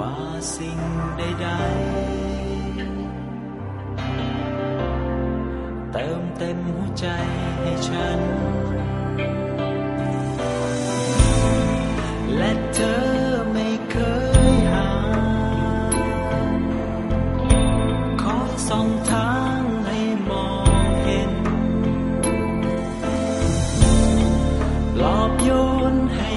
ว่าสิ่งใดๆ เติมเต็มหัวใจให้ฉัน และเธอไม่เคยหางขอส่องทางให้มองเห็น หลอบโยนให้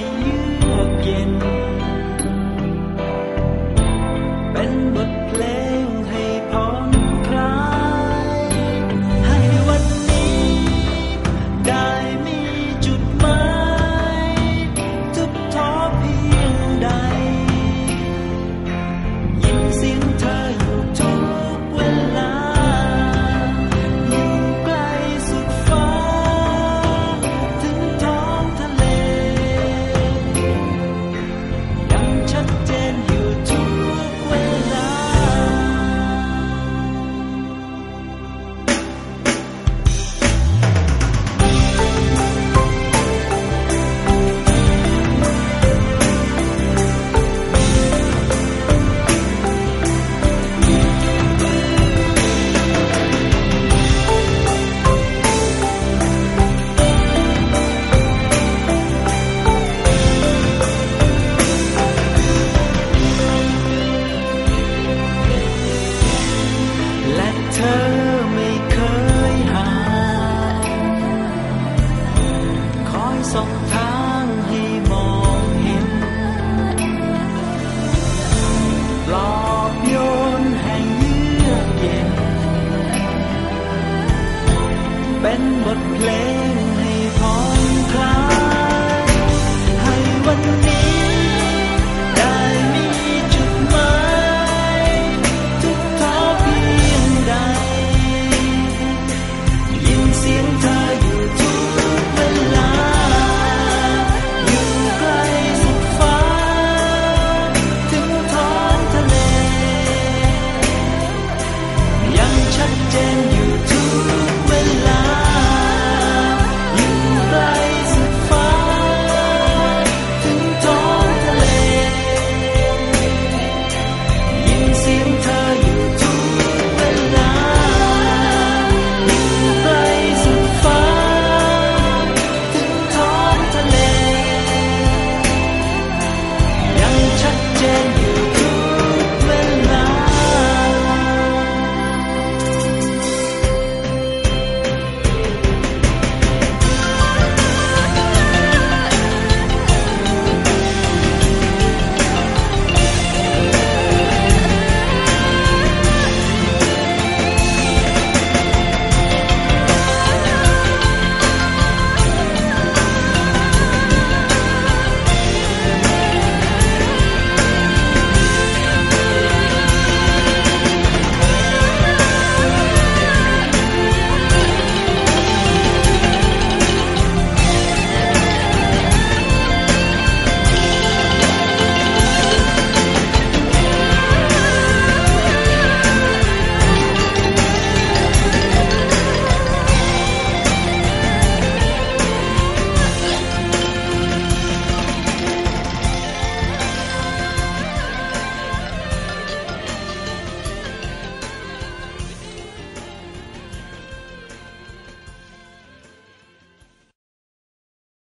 but playing